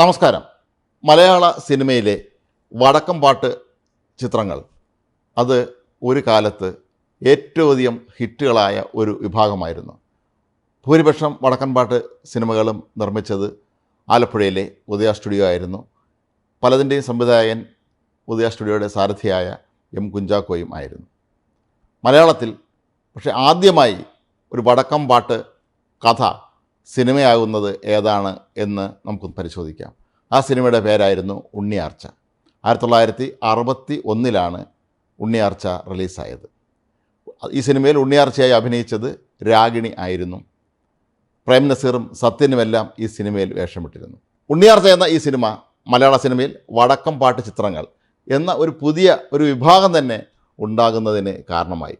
നമസ്കാരം. മലയാള സിനിമയിലെ വടക്കം പാട്ട് ചിത്രങ്ങൾ. അത് ഒരു കാലത്ത് ഏറ്റവും അധികം ഹിറ്റുകളായ ഒരു വിഭാഗമായിരുന്നു. ഭൂരിപക്ഷം വടക്കൻ പാട്ട് സിനിമകളും നിർമ്മിച്ചത് ആലപ്പുഴയിലെ ഉദയ സ്റ്റുഡിയോ ആയിരുന്നു. പലതിന്റെയും സംവിധായകൻ ഉദയ സ്റ്റുഡിയോയുടെ സാരഥിയായ എം കുഞ്ചാക്കോയും ആയിരുന്നു. മലയാളത്തിൽ പക്ഷേ ആദ്യമായി ഒരു വടക്കം പാട്ട് കഥ സിനിമയാകുന്നത് ഏതാണ് എന്ന് നമുക്കൊന്ന് പരിശോധിക്കാം. ആ സിനിമയുടെ പേരായിരുന്നു ഉണ്ണിയാർച്ച. ആയിരത്തി തൊള്ളായിരത്തി അറുപത്തി ഒന്നിലാണ് ഉണ്ണിയാർച്ച റിലീസായത്. ഈ സിനിമയിൽ ഉണ്ണിയാർച്ചയായി അഭിനയിച്ചത് രാഗിണി ആയിരുന്നു. പ്രേം നസീറും സത്യനുമെല്ലാം ഈ സിനിമയിൽ വേഷമിട്ടിരുന്നു. ഉണ്ണിയാർച്ച എന്ന ഈ സിനിമ മലയാള സിനിമയിൽ വടക്കം പാട്ട് ചിത്രങ്ങൾ എന്ന ഒരു പുതിയ ഒരു വിഭാഗം തന്നെ ഉണ്ടാകുന്നതിന് കാരണമായി.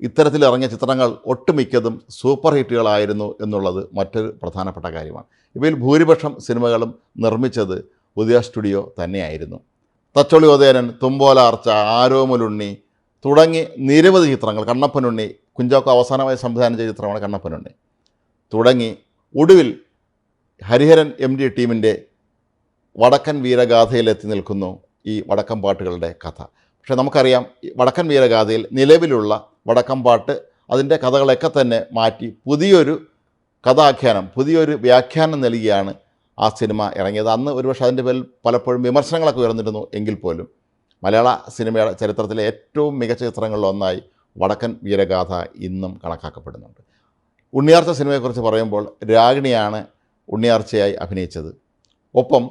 ഇത്തരത്തിൽ ഇറങ്ങിയ ചിത്രങ്ങൾ ഒട്ടുമിക്കതും സൂപ്പർ ഹിറ്റുകളായിരുന്നു എന്നുള്ളത് മറ്റൊരു പ്രധാനപ്പെട്ട കാര്യമാണ്. ഇവയിൽ ഭൂരിപക്ഷം സിനിമകളും നിർമ്മിച്ചത് ഉദയ സ്റ്റുഡിയോ തന്നെയായിരുന്നു. തച്ചോളി ഉദയനൻ തുമ്പോലാർച്ച ആരോമലുണ്ണി തുടങ്ങി നിരവധി ചിത്രങ്ങൾ. കണ്ണപ്പനുണ്ണി കുഞ്ചാക്കോ അവസാനമായി സംവിധാനം ചെയ്ത ചിത്രമാണ് കണ്ണപ്പനുണ്ണി തുടങ്ങി ഒടുവിൽ ഹരിഹരൻ എം ഡി ടീമിന്റെ വടക്കൻ വീരഗാഥയിലെത്തി നിൽക്കുന്നു ഈ വടക്കൻ പാട്ടുകളുടെ കഥ. പക്ഷേ നമുക്കറിയാം വടക്കൻ വീരഗാഥയിൽ നിലവിലുള്ള വടക്കം പാട്ട് അതിന്റെ കഥകളൊക്കെ തന്നെ മാറ്റി പുതിയൊരു കഥാഖ്യാനം പുതിയൊരു വ്യാഖ്യാനം നൽകിയാണ് ആ സിനിമ ഇറങ്ങിയത്. അന്ന് ഒരുപക്ഷെ അതിന്റെ പേരിൽ പലപ്പോഴും വിമർശനങ്ങളൊക്കെ ഉയർന്നിരുന്നു എങ്കിൽ പോലും. മലയാള സിനിമയുടെ ചരിത്രത്തിലെ ഏറ്റവും മികച്ച ചിത്രങ്ങളിലൊന്നായി വടക്കൻ വീരഗാഥ ഇന്നും കണക്കാക്കപ്പെടുന്നുണ്ട്. ഉണ്ണിയാർച്ച സിനിമയെക്കുറിച്ച് പറയുമ്പോൾ രാഗിണിയാണ് ഉണ്ണിയാർച്ചയായി അഭിനയിച്ചത്. ഒപ്പം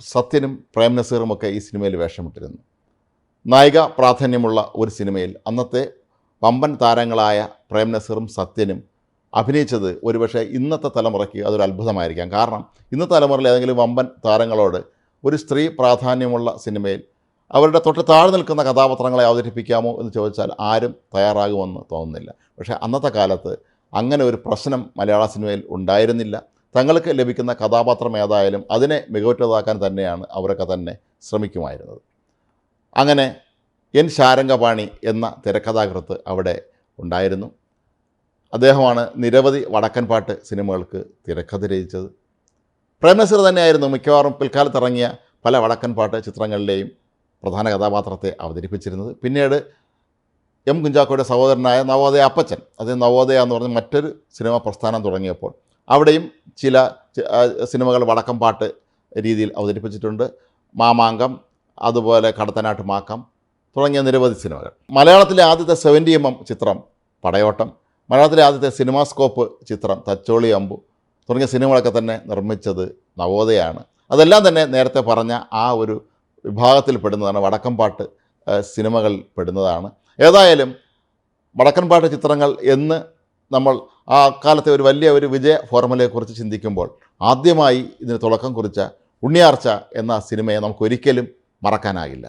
സത്യനും പ്രേം നസീറുമൊക്കെ ഈ സിനിമയിൽ വേഷമിട്ടിരുന്നു. നായിക പ്രാധാന്യമുള്ള ഒരു സിനിമയിൽ അന്നത്തെ പമ്പൻ താരങ്ങളായ പ്രേം നസീറും സത്യനും അഭിനയിച്ചത് ഒരുപക്ഷെ ഇന്നത്തെ തലമുറയ്ക്ക് അതൊരു അത്ഭുതമായിരിക്കാം. കാരണം ഇന്നത്തെ തലമുറയിൽ ഏതെങ്കിലും വമ്പൻ താരങ്ങളോട് ഒരു സ്ത്രീ പ്രാധാന്യമുള്ള സിനിമയിൽ അവരുടെ തൊട്ട് താഴെ നിൽക്കുന്ന കഥാപാത്രങ്ങളെ അവതരിപ്പിക്കാമോ എന്ന് ചോദിച്ചാൽ ആരും തയ്യാറാകുമെന്ന് തോന്നുന്നില്ല. പക്ഷേ അന്നത്തെ കാലത്ത് അങ്ങനെ ഒരു പ്രശ്നം മലയാള സിനിമയിൽ ഉണ്ടായിരുന്നില്ല. തങ്ങൾക്ക് ലഭിക്കുന്ന കഥാപാത്രം ഏതായാലും അതിനെ മികവുറ്റതാക്കാൻ തന്നെയാണ് അവരൊക്കെ തന്നെ ശ്രമിക്കുമായിരുന്നത്. അങ്ങനെ എൻ ശാരംഗപാണി എന്ന തിരക്കഥാകൃത്ത് അവിടെ ഉണ്ടായിരുന്നു. അദ്ദേഹമാണ് നിരവധി വടക്കൻ പാട്ട് സിനിമകൾക്ക് തിരക്കഥ രചിച്ചത്. പ്രേംനസീർ തന്നെയായിരുന്നു മിക്കവാറും പിൽക്കാലത്ത് ഇറങ്ങിയ പല വടക്കൻ പാട്ട് ചിത്രങ്ങളിലെയും പ്രധാന കഥാപാത്രത്തെ അവതരിപ്പിച്ചിരുന്നത്. പിന്നീട് എം കുഞ്ചാക്കോയുടെ സഹോദരനായ നവോദയ അപ്പച്ചൻ അത് നവോദയ എന്ന് പറഞ്ഞ മറ്റൊരു സിനിമ പ്രസ്ഥാനം തുടങ്ങിയപ്പോൾ അവിടെയും ചില സിനിമകൾ വടക്കം പാട്ട് രീതിയിൽ അവതരിപ്പിച്ചിട്ടുണ്ട്. മാമാങ്കം അതുപോലെ കടത്തനാട്ട് മാക്കം തുടങ്ങിയ നിരവധി സിനിമകൾ. മലയാളത്തിലെ ആദ്യത്തെ സെവന്റി എം എം ചിത്രം പടയോട്ടം മലയാളത്തിലെ ആദ്യത്തെ സിനിമാസ്കോപ്പ് ചിത്രം തച്ചോളി അമ്പു തുടങ്ങിയ സിനിമകളൊക്കെ തന്നെ നിർമ്മിച്ചത് നവോദയാണ്. അതെല്ലാം തന്നെ നേരത്തെ പറഞ്ഞ ആ ഒരു വിഭാഗത്തിൽ പെടുന്നതാണ് വടക്കം പാട്ട് ആ, സിനിമകളിൽ പെടുന്നതാണ്. ഏതായാലും വടക്കൻപാട്ട് ചിത്രങ്ങൾ എന്ന് നമ്മൾ ആ കാലത്തെ ഒരു വലിയ ഒരു വിജയ ഫോർമുലയെക്കുറിച്ച് ചിന്തിക്കുമ്പോൾ ആദ്യമായി ഇതിന് തുടക്കം കുറിച്ച ഉണ്ണിയാർച്ച എന്ന സിനിമയെ നമുക്ക് ഒരിക്കലും മറക്കാനാകില്ല